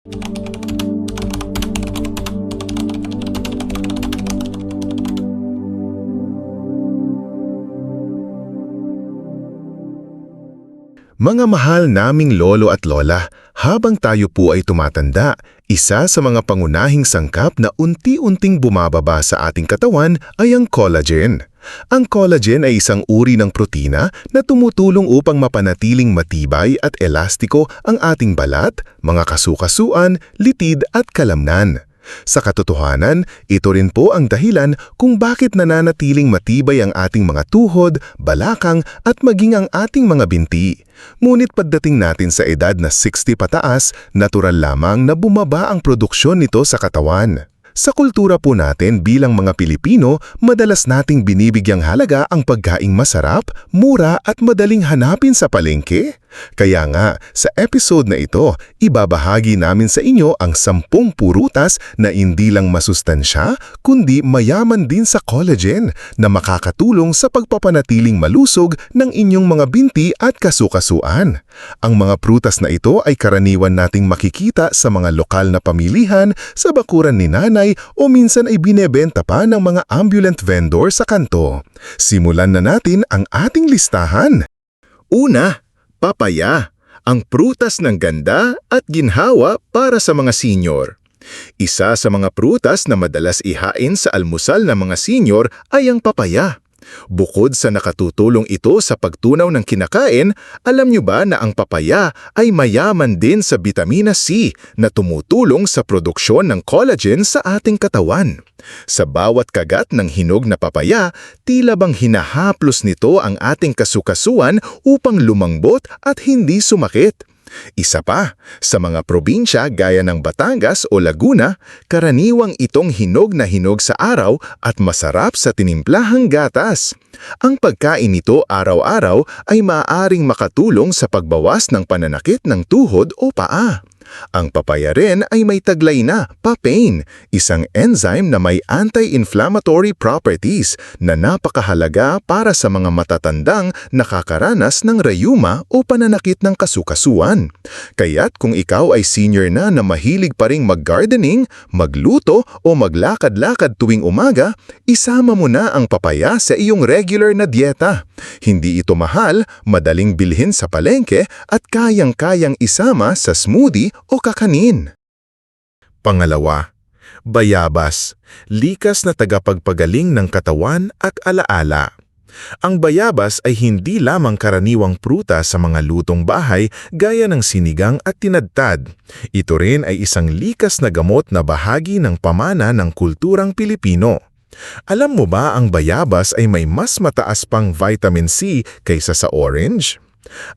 Mga mahal naming lolo at lola, habang tayo po ay tumatanda, isa sa mga pangunahing sangkap na unti-unting bumababa sa ating katawan ay ang collagen. Ang collagen ay isang uri ng protina na tumutulong upang mapanatiling matibay at elastiko ang ating balat, mga kasukasuan, litid at kalamnan. Sa katotohanan, ito rin po ang dahilan kung bakit nananatiling matibay ang ating mga tuhod, balakang at maging ang ating mga binti. Ngunit pagdating natin sa edad na 60 pataas, natural lamang na bumaba ang produksyon nito sa katawan. Sa kultura po natin bilang mga Pilipino, madalas nating binibigyang halaga ang pagkaing masarap, mura at madaling hanapin sa palengke. Kaya nga, sa episode na ito, ibabahagi namin sa inyo ang sampung purutas na hindi lang masustansya, kundi mayaman din sa collagen na makakatulong sa pagpapanatiling malusog ng inyong mga binti at kasukasuan. Ang mga prutas na ito ay karaniwan nating makikita sa mga lokal na pamilihan, sa bakuran ni nanay o minsan ay binebenta pa ng mga ambulant vendor sa kanto. Simulan na natin ang ating listahan. Una, papaya, ang prutas ng ganda at ginhawa para sa mga senior. Isa sa mga prutas na madalas ihain sa almusal ng mga senior ay ang papaya. Bukod sa nakatutulong ito sa pagtunaw ng kinakain, alam nyo ba na ang papaya ay mayaman din sa vitamina C na tumutulong sa produksyon ng collagen sa ating katawan. Sa bawat kagat ng hinog na papaya, tila bang hinahaplos nito ang ating kasukasuan upang lumangbot at hindi sumakit. Isa pa, sa mga probinsya gaya ng Batangas o Laguna, karaniwang itong hinog na hinog sa araw at masarap sa tinimplahang gatas. Ang pagkain nito araw-araw ay maaaring makatulong sa pagbawas ng pananakit ng tuhod o paa. Ang papaya rin ay may taglay na papain, isang enzyme na may anti-inflammatory properties na napakahalaga para sa mga matatandang nakakaranas ng rayuma o pananakit ng kasukasuan. Kaya't kung ikaw ay senior na na mahilig pa ring mag-gardening, magluto o maglakad-lakad tuwing umaga, isama mo na ang papaya sa iyong regular na dieta. Hindi ito mahal, madaling bilhin sa palengke at kayang-kayang isama sa smoothie o kakanin. Pangalawa, bayabas, likas na tagapagpagaling ng katawan at alaala. Ang bayabas ay hindi lamang karaniwang prutas sa mga lutong bahay gaya ng sinigang at tinadtad. Ito rin ay isang likas na gamot na bahagi ng pamana ng kulturang Pilipino. Alam mo ba ang bayabas ay may mas mataas pang vitamin C kaysa sa orange?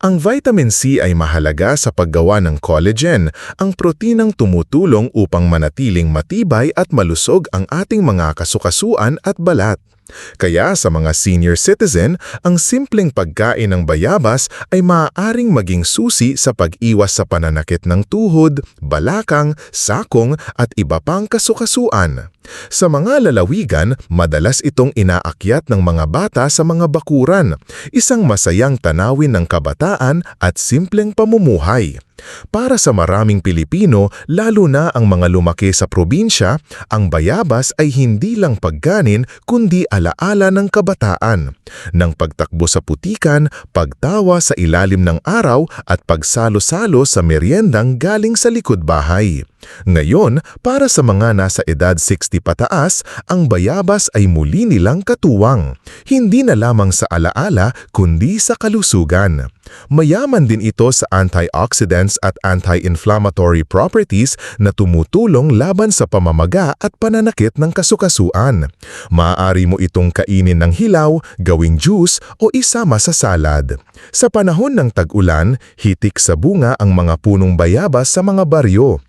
Ang vitamin C ay mahalaga sa paggawa ng collagen, ang proteinang tumutulong upang manatiling matibay at malusog ang ating mga kasukasuan at balat. Kaya sa mga senior citizen, ang simpleng pagkain ng bayabas ay maaaring maging susi sa pag-iwas sa pananakit ng tuhod, balakang, sakong at iba pang kasukasuan. Sa mga lalawigan, madalas itong inaakyat ng mga bata sa mga bakuran, isang masayang tanawin ng kabataan at simpleng pamumuhay. Para sa maraming Pilipino, lalo na ang mga lumaki sa probinsya, ang bayabas ay hindi lang pagganin kundi alaala ng kabataan. Nang pagtakbo sa putikan, pagtawa sa ilalim ng araw at pagsalo-salo sa meriendang galing sa likod bahay. Ngayon, para sa mga nasa edad 60 pataas, ang bayabas ay muli nilang katuwang. Hindi na lamang sa alaala kundi sa kalusugan. Mayaman din ito sa antioxidants at anti-inflammatory properties na tumutulong laban sa pamamaga at pananakit ng kasukasuan. Maaari mo itong kainin ng hilaw, gawing juice o isama sa salad. Sa panahon ng tag-ulan, hitik sa bunga ang mga punong bayabas sa mga baryo,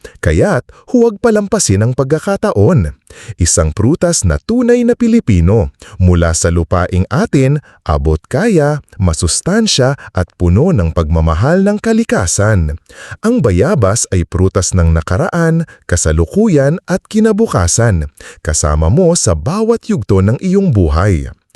kaya't huwag palampasin ang pagkakataon. Isang prutas na tunay na Pilipino, mula sa lupaing atin, abot kaya, masustansya at puno ng pagmamahal ng kalikasan. Ang bayabas ay prutas ng nakaraan, kasalukuyan at kinabukasan, kasama mo sa bawat yugto ng iyong buhay.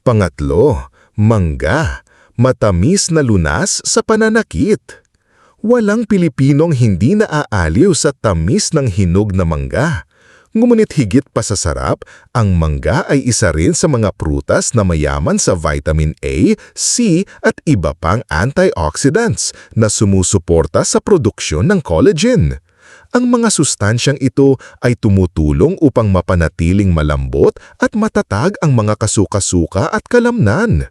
Pangatlo, mangga. Matamis na lunas sa pananakit. Walang Pilipinong hindi naaaliw sa tamis ng hinog na mangga. Ngunit higit pa sa sarap, ang mangga ay isa rin sa mga prutas na mayaman sa vitamin A, C at iba pang antioxidants na sumusuporta sa produksyon ng collagen. Ang mga sustansyang ito ay tumutulong upang mapanatiling malambot at matatag ang mga kasuka-suka at kalamnan.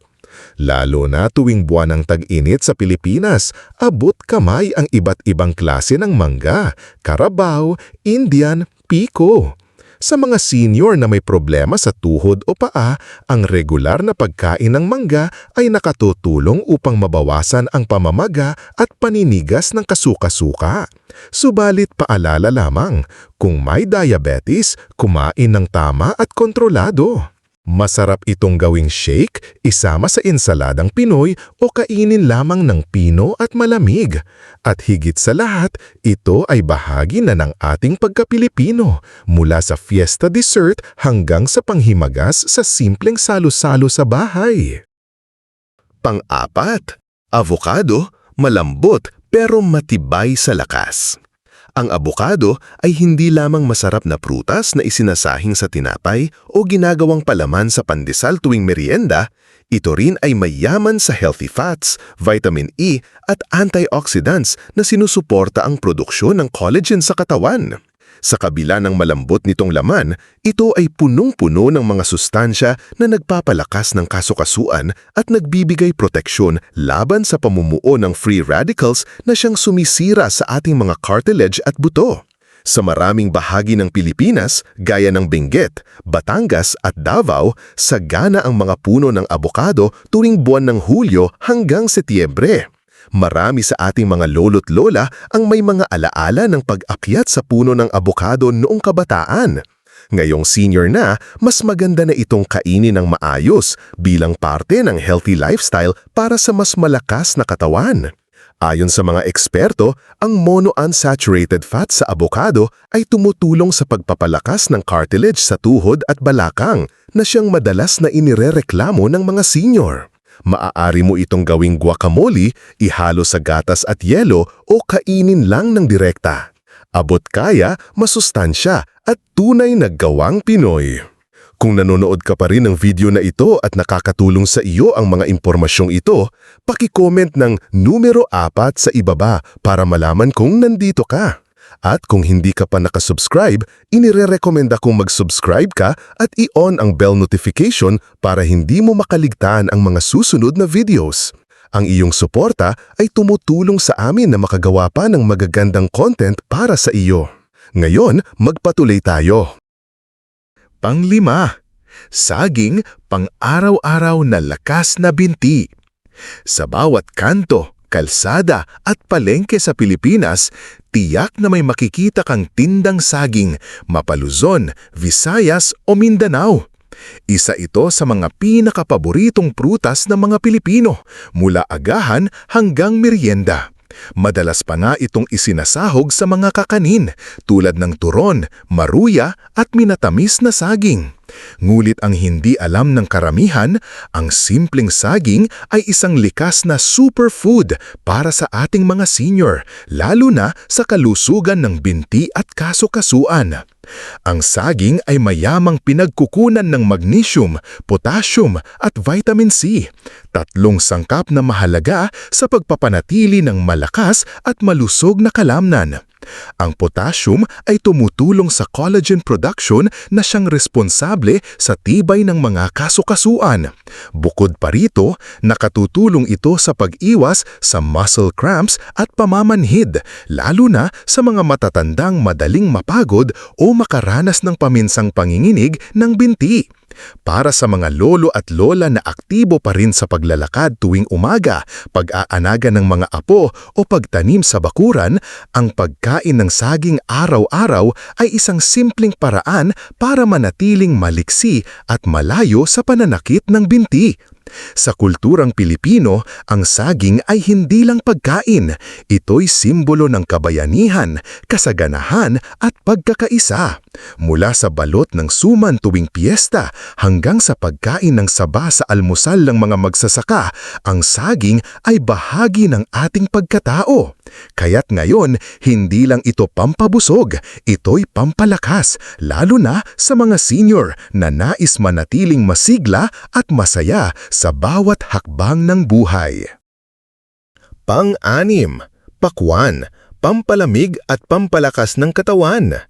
Lalo na tuwing buwan ng tag-init sa Pilipinas, abot kamay ang iba't ibang klase ng mangga, karabaw, Indian, piko. Sa mga senior na may problema sa tuhod o paa, ang regular na pagkain ng mangga ay nakatutulong upang mabawasan ang pamamaga at paninigas ng kasuka-suka. Subalit paalala lamang, kung may diabetes, kumain ng tama at kontrolado. Masarap itong gawing shake, isama sa ensaladang Pinoy o kainin lamang ng pino at malamig. At higit sa lahat, ito ay bahagi na ng ating pagka-Pilipino, mula sa fiesta dessert hanggang sa panghimagas sa simpleng salo-salo sa bahay. Pang-apat, avocado, malambot pero matibay sa lakas. Ang abokado ay hindi lamang masarap na prutas na isinasahing sa tinapay o ginagawang palaman sa pandesal tuwing merienda, ito rin ay mayaman sa healthy fats, vitamin E at antioxidants na sinusuporta ang produksyon ng collagen sa katawan. Sa kabila ng malambot nitong laman, ito ay punong-puno ng mga sustansya na nagpapalakas ng kasukasuan at nagbibigay proteksyon laban sa pamumuo ng free radicals na siyang sumisira sa ating mga cartilage at buto. Sa maraming bahagi ng Pilipinas, gaya ng Benguet, Batangas at Davao, sagana ang mga puno ng abokado tuwing buwan ng Hulyo hanggang Setyembre. Marami sa ating mga lolo't lola ang may mga alaala ng pag-akyat sa puno ng abokado noong kabataan. Ngayong senior na, mas maganda na itong kainin ng maayos bilang parte ng healthy lifestyle para sa mas malakas na katawan. Ayon sa mga eksperto, ang monounsaturated fat sa abokado ay tumutulong sa pagpapalakas ng cartilage sa tuhod at balakang na siyang madalas na inirereklamo ng mga senior. Maaari mo itong gawing guacamole, ihalo sa gatas at yelo o kainin lang ng direkta. Abot kaya, masustansya at tunay na gawang Pinoy. Kung nanonood ka pa rin ng video na ito at nakakatulong sa iyo ang mga impormasyong ito, paki-comment ng numero 4 sa ibaba para malaman kung nandito ka. At kung hindi ka pa nakasubscribe, inire-recommenda kong mag-subscribe ka at i-on ang bell notification para hindi mo makaligtaan ang mga susunod na videos. Ang iyong suporta ay tumutulong sa amin na makagawa pa ng magagandang content para sa iyo. Ngayon, magpatuloy tayo. Panglima, saging pang-araw-araw na lakas na binti. Sa bawat kanto, kalsada at palengke sa Pilipinas, tiyak na may makikita kang tindang saging, Mapaluzon, Visayas o Mindanao. Isa ito sa mga pinakapaboritong prutas ng mga Pilipino, mula agahan hanggang merienda. Madalas pa nga itong isinasahog sa mga kakanin tulad ng turon, maruya at minatamis na saging. Ngulit ang hindi alam ng karamihan, ang simpleng saging ay isang likas na superfood para sa ating mga senior, lalo na sa kalusugan ng binti at kasukasuan. Ang saging ay mayamang pinagkukunan ng magnesium, potassium at vitamin C, tatlong sangkap na mahalaga sa pagpapanatili ng malakas at malusog na kalamnan. Ang potassium ay tumutulong sa collagen production na siyang responsable sa tibay ng mga kasukasuan. Bukod pa rito, nakatutulong ito sa pag-iwas sa muscle cramps at pamamanhid, lalo na sa mga matatandang madaling mapagod o makaranas ng paminsang panginginig ng binti. Para sa mga lolo at lola na aktibo pa rin sa paglalakad tuwing umaga, pag-aanaga ng mga apo o pagtanim sa bakuran, ang pagkain ng saging araw-araw ay isang simpleng paraan para manatiling maliksi at malayo sa pananakit ng binti. Sa kulturang Pilipino, ang saging ay hindi lang pagkain. Ito'y simbolo ng kabayanihan, kasaganahan at pagkakaisa. Mula sa balot ng suman tuwing piyesta hanggang sa pagkain ng saba sa almusal ng mga magsasaka, ang saging ay bahagi ng ating pagkatao. Kaya't ngayon, hindi lang ito pampabusog, ito'y pampalakas, lalo na sa mga senior na nais manatiling masigla at masaya sa bawat hakbang ng buhay. Pang-anim, pakwan, pampalamig at pampalakas ng katawan.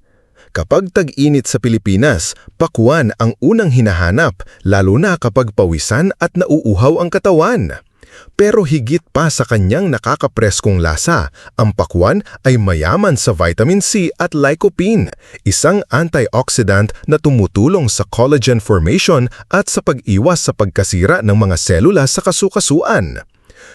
Kapag tag-init sa Pilipinas, pakwan ang unang hinahanap lalo na kapag pawisan at nauuhaw ang katawan. Pero higit pa sa kanyang nakakapreskong lasa, ang pakwan ay mayaman sa vitamin C at lycopene, isang antioxidant na tumutulong sa collagen formation at sa pag-iwas sa pagkasira ng mga selula sa kasukasuan.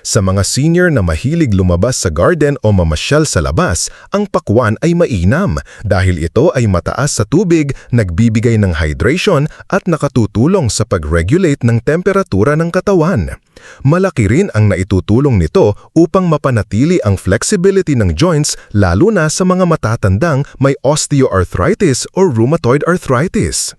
Sa mga senior na mahilig lumabas sa garden o mamasyal sa labas, ang pakwan ay mainam dahil ito ay mataas sa tubig, nagbibigay ng hydration at nakatutulong sa pag-regulate ng temperatura ng katawan. Malaki rin ang naitutulong nito upang mapanatili ang flexibility ng joints lalo na sa mga matatandang may osteoarthritis or rheumatoid arthritis.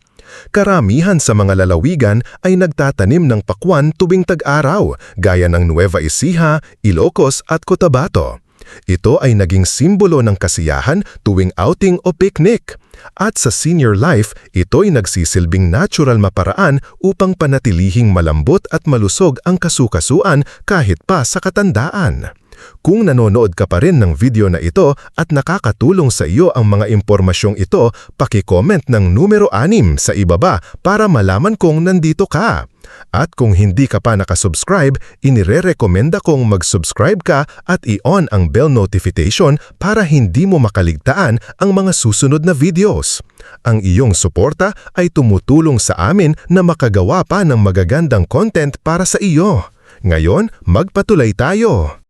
Karamihan sa mga lalawigan ay nagtatanim ng pakwan tuwing tag-araw, gaya ng Nueva Ecija, Ilocos at Cotabato. Ito ay naging simbolo ng kasiyahan tuwing outing o picnic. At sa senior life, ito'y nagsisilbing natural maparaan upang panatilihing malambot at malusog ang kasukasuan kahit pa sa katandaan. Kung nanonood ka pa rin ng video na ito at nakakatulong sa iyo ang mga impormasyong ito, paki-comment ng numero 6 sa ibaba para malaman kong nandito ka. At kung hindi ka pa nakasubscribe, inire-recommenda kong mag-subscribe ka at i-on ang bell notification para hindi mo makaligtaan ang mga susunod na videos. Ang iyong suporta ay tumutulong sa amin na makagawa pa ng magagandang content para sa iyo. Ngayon, magpatuloy tayo!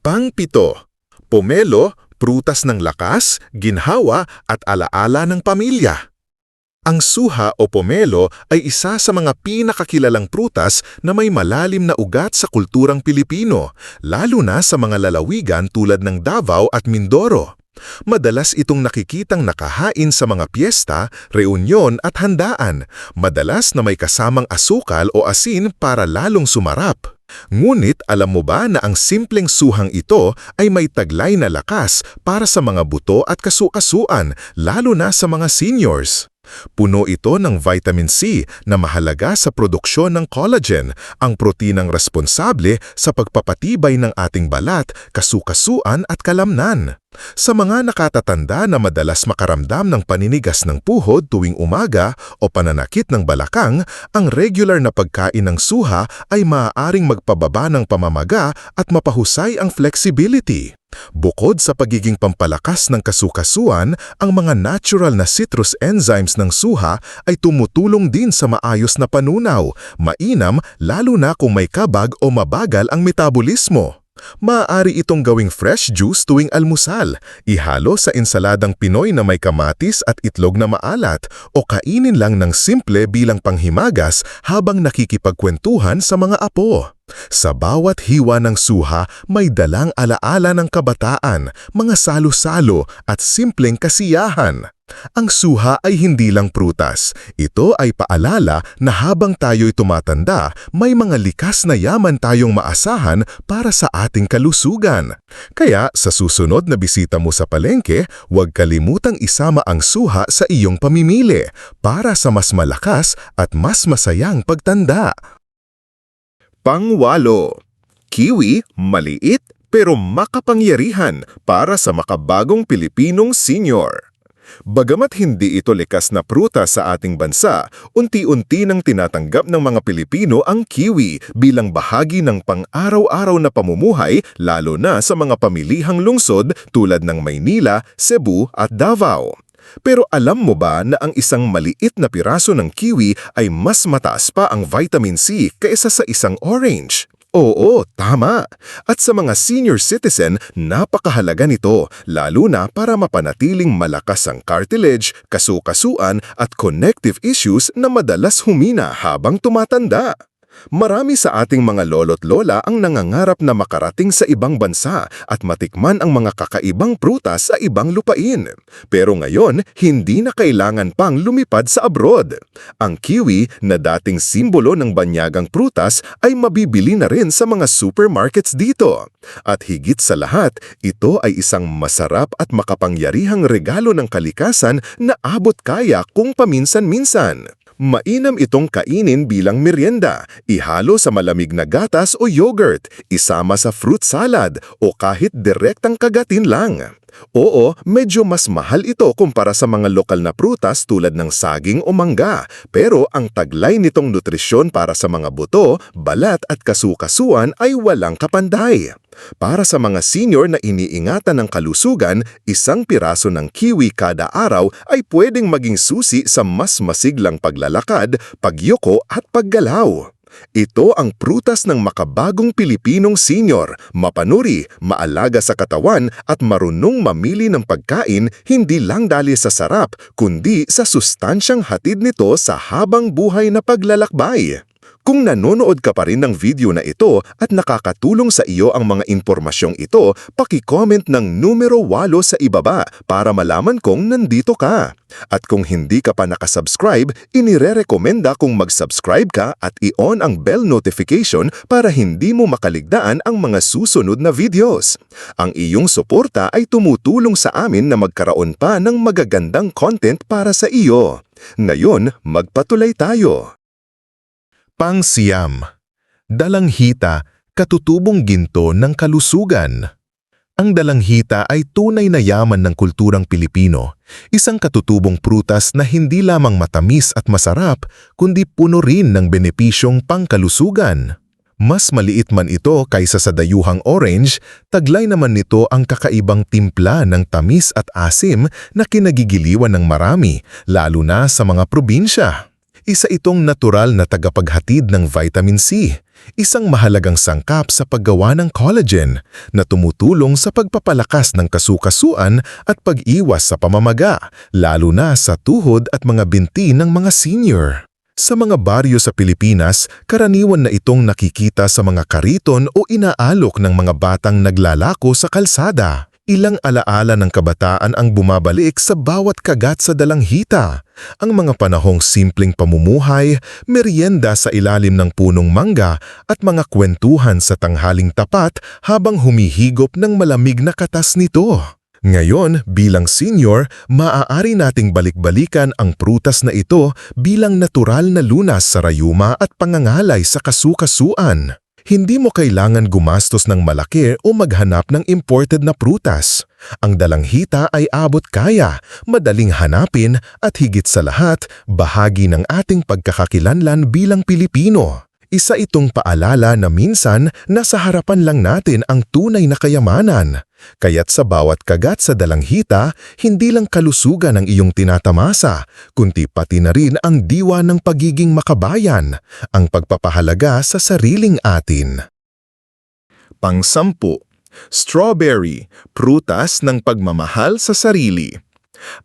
Pangpito, pomelo, prutas ng lakas, ginhawa at alaala ng pamilya. Ang suha o pomelo ay isa sa mga pinakakilalang prutas na may malalim na ugat sa kulturang Pilipino, lalo na sa mga lalawigan tulad ng Davao at Mindoro. Madalas itong nakikitang nakahain sa mga piyesta, reunyon at handaan, madalas na may kasamang asukal o asin para lalong sumarap. Ngunit alam mo ba na ang simpleng suhang ito ay may taglay na lakas para sa mga buto at kasukasuan, lalo na sa mga seniors? Puno ito ng vitamin C na mahalaga sa produksyon ng collagen, ang proteinang responsable sa pagpapatibay ng ating balat, kasukasuan at kalamnan. Sa mga nakatatanda na madalas makaramdam ng paninigas ng puhod tuwing umaga o pananakit ng balakang, ang regular na pagkain ng suha ay maaaring magpababa ng pamamaga at mapahusay ang flexibility. Bukod sa pagiging pampalakas ng kasukasuan, ang mga natural na citrus enzymes ng suha ay tumutulong din sa maayos na panunaw, mainam lalo na kung may kabag o mabagal ang metabolismo. Maaari itong gawing fresh juice tuwing almusal, ihalo sa ensaladang Pinoy na may kamatis at itlog na maalat o kainin lang ng simple bilang panghimagas habang nakikipagkwentuhan sa mga apo. Sa bawat hiwa ng suha may dalang alaala ng kabataan, mga salo-salo at simpleng kasiyahan. Ang suha ay hindi lang prutas. Ito ay paalala na habang tayo'y tumatanda, may mga likas na yaman tayong maasahan para sa ating kalusugan. Kaya sa susunod na bisita mo sa palengke, huwag kalimutang isama ang suha sa iyong pamimili para sa mas malakas at mas masayang pagtanda. Pangwalo, kiwi, maliit pero makapangyarihan para sa makabagong Pilipinong senior. Bagamat hindi ito likas na prutas sa ating bansa, unti-unti nang tinatanggap ng mga Pilipino ang kiwi bilang bahagi ng pang-araw-araw na pamumuhay lalo na sa mga pamilihang lungsod tulad ng Maynila, Cebu at Davao. Pero alam mo ba na ang isang maliit na piraso ng kiwi ay mas mataas pa ang vitamin C kaysa sa isang orange? Oo, tama. At sa mga senior citizen, napakahalaga nito, lalo na para mapanatiling malakas ang cartilage, kasukasuan at connective issues na madalas humina habang tumatanda. Marami sa ating mga lolo't lola ang nangangarap na makarating sa ibang bansa at matikman ang mga kakaibang prutas sa ibang lupain. Pero ngayon, hindi na kailangan pang lumipad sa abroad. Ang kiwi na dating simbolo ng banyagang prutas ay mabibili na rin sa mga supermarkets dito. At higit sa lahat, ito ay isang masarap at makapangyarihang regalo ng kalikasan na abot kaya kung paminsan-minsan. Mainam itong kainin bilang merienda, ihalo sa malamig na gatas o yogurt, isama sa fruit salad o kahit direktang kagatin lang. Oo, medyo mas mahal ito kumpara sa mga lokal na prutas tulad ng saging o mangga, pero ang taglay nitong nutrisyon para sa mga buto, balat at kasukasuan ay walang kapanday. Para sa mga senior na iniingatan ng kalusugan, isang piraso ng kiwi kada araw ay pwedeng maging susi sa mas masiglang paglalakad, pagyuko at paggalaw. Ito ang prutas ng makabagong Pilipinong senior, mapanuri, maalaga sa katawan at marunong mamili ng pagkain hindi lang dali sa sarap kundi sa sustansyang hatid nito sa habang buhay na paglalakbay. Kung nanonood ka pa rin ng video na ito at nakakatulong sa iyo ang mga impormasyong ito, paki-comment ng numero 8 sa ibaba para malaman kong nandito ka. At kung hindi ka pa nakasubscribe, inirerekomenda kung mag-subscribe ka at i-on ang bell notification para hindi mo makaligtaan ang mga susunod na videos. Ang iyong suporta ay tumutulong sa amin na magkaroon pa ng magagandang content para sa iyo. Ngayon, magpatuloy tayo. Pangsiyam Dalanghita, katutubong ginto ng kalusugan. Ang dalanghita ay tunay na yaman ng kulturang Pilipino, isang katutubong prutas na hindi lamang matamis at masarap, kundi puno rin ng benepisyong pangkalusugan. Mas maliit man ito kaysa sa dayuhang orange, taglay naman nito ang kakaibang timpla ng tamis at asim na kinagigiliwan ng marami, lalo na sa mga probinsya. Isa itong natural na tagapaghatid ng vitamin C, isang mahalagang sangkap sa paggawa ng collagen na tumutulong sa pagpapalakas ng kasukasuan at pag-iwas sa pamamaga, lalo na sa tuhod at mga binti ng mga senior. Sa mga baryo sa Pilipinas, karaniwan na itong nakikita sa mga kariton o inaalok ng mga batang naglalako sa kalsada. Ilang alaala ng kabataan ang bumabalik sa bawat kagat sa dalanghita. Ang mga panahong simpleng pamumuhay, merienda sa ilalim ng punong mangga at mga kwentuhan sa tanghaling tapat habang humihigop ng malamig na katas nito. Ngayon, bilang senior, maaari nating balik-balikan ang prutas na ito bilang natural na lunas sa rayuma at pangangalay sa kasukasuan. Hindi mo kailangan gumastos ng malaki o maghanap ng imported na prutas. Ang dalanghita ay abot kaya, madaling hanapin at higit sa lahat, bahagi ng ating pagkakakilanlan bilang Pilipino. Isa itong paalala na minsan nasa harapan lang natin ang tunay na kayamanan. Kaya't sa bawat kagat sa dalanghita, hindi lang kalusugan ang iyong tinatamasa, kundi pati na rin ang diwa ng pagiging makabayan, ang pagpapahalaga sa sariling atin. Pangsampu, strawberry, prutas ng pagmamahal sa sarili.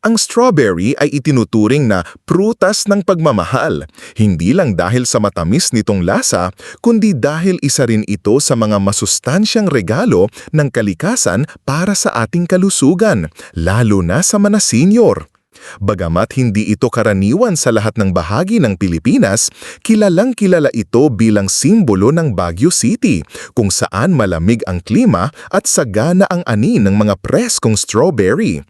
Ang strawberry ay itinuturing na prutas ng pagmamahal, hindi lang dahil sa matamis nitong lasa, kundi dahil isa rin ito sa mga masustansyang regalo ng kalikasan para sa ating kalusugan, lalo na sa mga senior. Bagamat hindi ito karaniwan sa lahat ng bahagi ng Pilipinas, kilalang kilala ito bilang simbolo ng Baguio City, kung saan malamig ang klima at sagana ang ani ng mga preskong strawberry.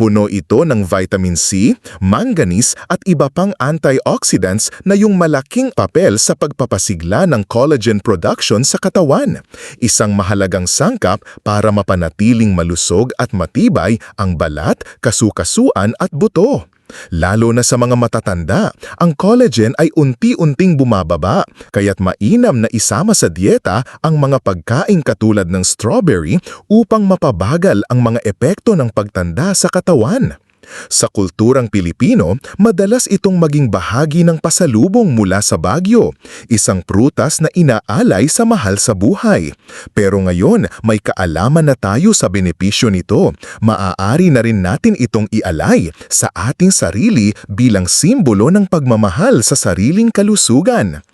Puno ito ng vitamin C, manganese at iba pang antioxidants na yung malaking papel sa pagpapasigla ng collagen production sa katawan. Isang mahalagang sangkap para mapanatiling malusog at matibay ang balat, kasukasuan at buto. Lalo na sa mga matatanda, ang collagen ay unti-unting bumababa, kaya't mainam na isama sa dieta ang mga pagkain katulad ng strawberry upang mapabagal ang mga epekto ng pagtanda sa katawan. Sa kulturang Pilipino, madalas itong maging bahagi ng pasalubong mula sa Bagyo, isang prutas na inaalay sa mahal sa buhay. Pero ngayon, may kaalaman na tayo sa benepisyo nito. Maaari na rin natin itong ialay sa ating sarili bilang simbolo ng pagmamahal sa sariling kalusugan.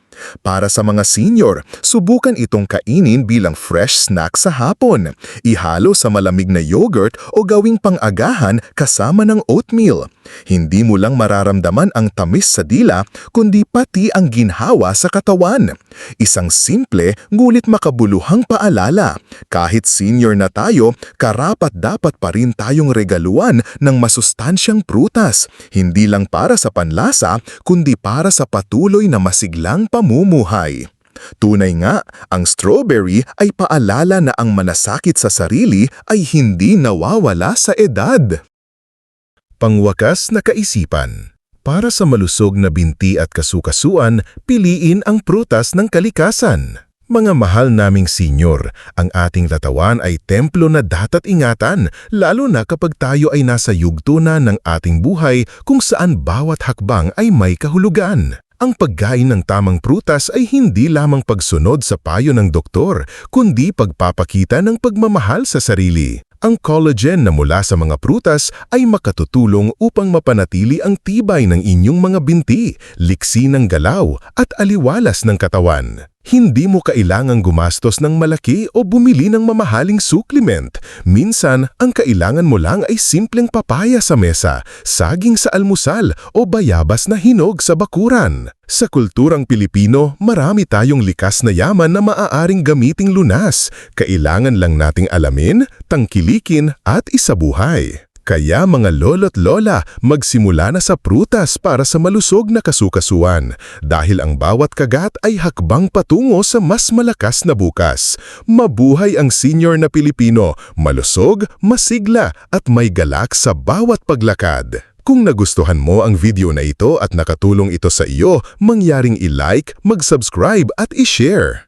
Para sa mga senior, subukan itong kainin bilang fresh snack sa hapon. Ihalo sa malamig na yogurt o gawing pang-agahan kasama ng oatmeal. Hindi mo lang mararamdaman ang tamis sa dila, kundi pati ang ginhawa sa katawan. Isang simple ngulit makabuluhang paalala. Kahit senior na tayo, karapat dapat pa rin tayong regaluan ng masustansyang prutas. Hindi lang para sa panlasa, kundi para sa patuloy na masiglang pamumuhay. Tunay nga, ang strawberry ay paalala na ang manasakit sa sarili ay hindi nawawala sa edad. Pangwakas na kaisipan Para sa malusog na binti at kasukasuan, piliin ang prutas ng kalikasan. Mga mahal naming senyor, ang ating latawan ay templo na datat ingatan, lalo na kapag tayo ay nasa yugto na ng ating buhay kung saan bawat hakbang ay may kahulugan. Ang pagkain ng tamang prutas ay hindi lamang pagsunod sa payo ng doktor, kundi pagpapakita ng pagmamahal sa sarili. Ang collagen na mula sa mga prutas ay makatutulong upang mapanatili ang tibay ng inyong mga binti, liksi ng galaw at aliwalas ng katawan. Hindi mo kailangang gumastos ng malaki o bumili ng mamahaling supplement. Minsan, ang kailangan mo lang ay simpleng papaya sa mesa, saging sa almusal o bayabas na hinog sa bakuran. Sa kulturang Pilipino, marami tayong likas na yaman na maaaring gamiting lunas. Kailangan lang nating alamin, tangkilikin at isabuhay. Kaya mga lolo't lola, magsimula na sa prutas para sa malusog na kasukasuan dahil ang bawat kagat ay hakbang patungo sa mas malakas na bukas. Mabuhay ang senior na Pilipino, malusog, masigla at may galak sa bawat paglakad. Kung nagustuhan mo ang video na ito at nakatulong ito sa iyo, mangyaring i-like, mag-subscribe at i-share.